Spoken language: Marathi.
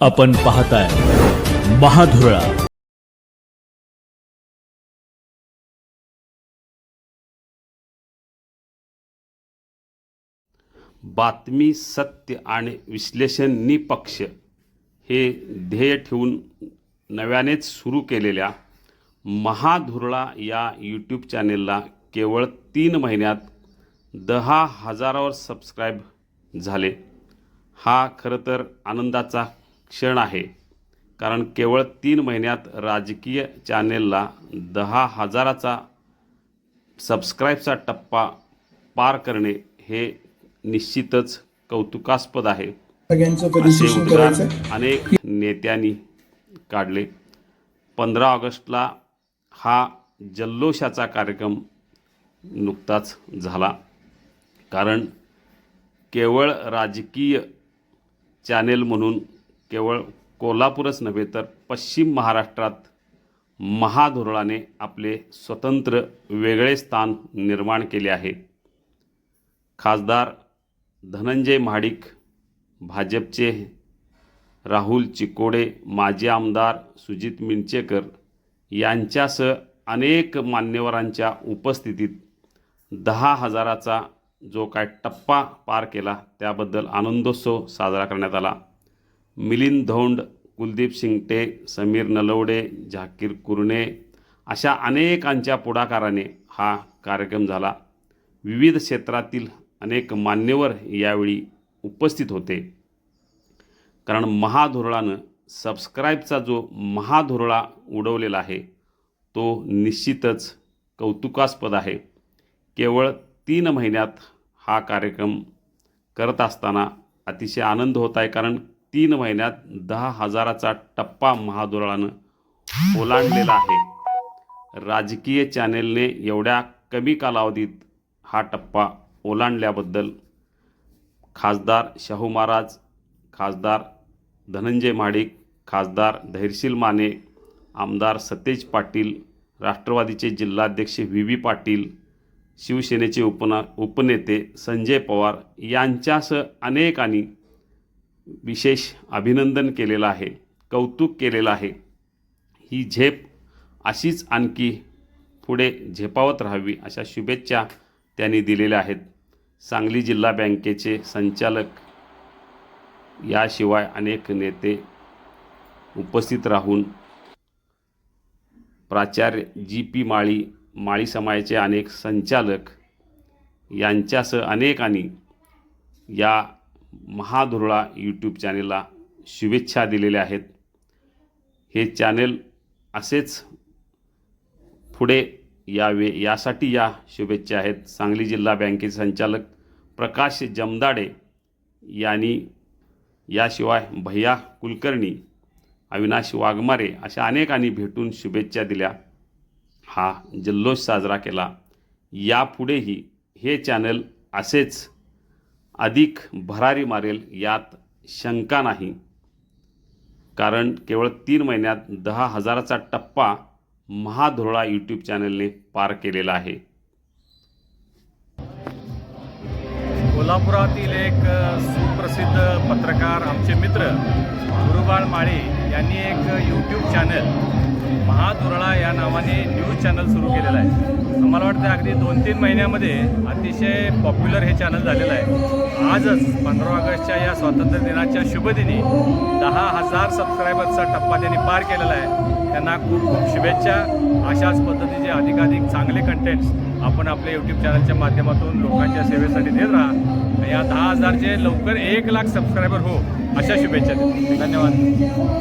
आपण पाहताय महाधुरळा. बातमी सत्य आणि विश्लेषण निपक्ष हे ध्येय ठेवून नव्यानेच सुरू केलेल्या महाधुरळा या यूट्यूब चॅनेलला केवळ तीन महिन्यात दहा हजारावर सबस्क्राईब झाले. हा खरं तर आनंदाचा क्षण आहे. कारण केवळ तीन महिन्यात राजकीय चॅनेलला दहा हजाराचा सबस्क्राईबचा टप्पा पार करणे हे निश्चितच कौतुकास्पद आहे. असे अनेक नेत्यांनी काढले. पंधरा ऑगस्टला हा जल्लोषाचा कार्यक्रम नुकताच झाला. कारण केवळ राजकीय चॅनेल म्हणून केवळ कोल्हापूरच नव्हे तर पश्चिम महाराष्ट्रात महाधोरणाने आपले स्वतंत्र वेगळे स्थान निर्माण केले आहे. खासदार धनंजय महाडिक भाजपचे राहुल चिकोडे माजी आमदार सुजित मिंचेकर यांच्यासह अनेक मान्यवरांच्या उपस्थितीत दहा हजाराचा जो काय टप्पा पार केला त्याबद्दल आनंदोत्सव साजरा करण्यात आला. मिलिंद धोंड कुलदीप शिंगटे समीर नलवडे झाकीर कुरणे अशा अनेकांच्या पुढाकाराने हा कार्यक्रम झाला. विविध क्षेत्रातील अनेक मान्यवर यावेळी उपस्थित होते. कारण महाधुरळानं सबस्क्राईबचा जो महाधुरळा उडवलेला आहे तो निश्चितच कौतुकास्पद आहे. केवळ तीन महिन्यात हा कार्यक्रम करत असताना अतिशय आनंद होत आहे. कारण तीन महिन्यात दहा हजाराचा टप्पा महादुराळानं ओलांडलेला आहे. राजकीय चॅनेलने एवढ्या कमी कालावधीत हा टप्पा ओलांडल्याबद्दल खासदार शाहू महाराज खासदार धनंजय महाडिक खासदार धैर्यशील माने आमदार सतेज पाटील राष्ट्रवादीचे जिल्हाध्यक्ष व्ही. व्ही. पाटील शिवसेनेचे उपना उपनेते संजय पवार यांच्यासह अनेकांनी विशेष अभिनंदन केलेलं आहे कौतुक केलेलं आहे. ही झेप अशीच आणखी पुढे झेपावत राहावी अशा शुभेच्छा त्यांनी दिलेल्या आहेत. सांगली जिल्हा बँकेचे संचालक याशिवाय अनेक नेते उपस्थित राहून प्राचार्य जी पी माळी माळी समाजाचे अनेक संचालक यांच्यासह अनेकांनी या महाधुरळा यूट्यूब चॅनेलला शुभेच्छा दिलेल्या आहेत. हे चॅनेल असेच पुढे यावे यासाठी या शुभेच्छा आहेत. सांगली जिल्हा बँकेचे संचालक प्रकाश जमदाडे यांनी याशिवाय भैया कुलकर्णी अविनाश वाघमारे अशा अनेकांनी भेटून शुभेच्छा दिल्या. हा जल्लोष साजरा केला. यापुढेही हे चॅनल असेच अधिक भरारी मारेल यात शंका नाही. कारण केवळ तीन महिन्यात दहा हजाराचा टप्पा महाधुरळा यूट्यूब चॅनलने पार केलेला आहे. कोल्हापुरातील एक सुप्रसिद्ध पत्रकार आमचे मित्र गुरुबाळ माळे यांनी एक यूट्यूब चॅनल महादुरळा या नावाने न्यूज चॅनल सुरू केलेलं आहे. मला वाटतं अगदी दोन तीन महिन्यामध्ये अतिशय पॉप्युलर हे चॅनल झालेलं आहे. आजच पंधरा ऑगस्टच्या या स्वातंत्र्य दिनाच्या शुभदिनी दहा हजार सबस्क्रायबर्सचा टप्पा त्यांनी पार केलेला आहे. त्यांना खूप खूप शुभेच्छा. अशाच पद्धतीचे अधिकाधिक चांगले कंटेंट्स आपण आपल्या यूट्यूब चॅनलच्या माध्यमातून लोकांच्या सेवेसाठी देत राहा. या दहा हजारचे लवकर एक लाख सबस्क्रायबर हो अशा शुभेच्छा देतो. धन्यवाद.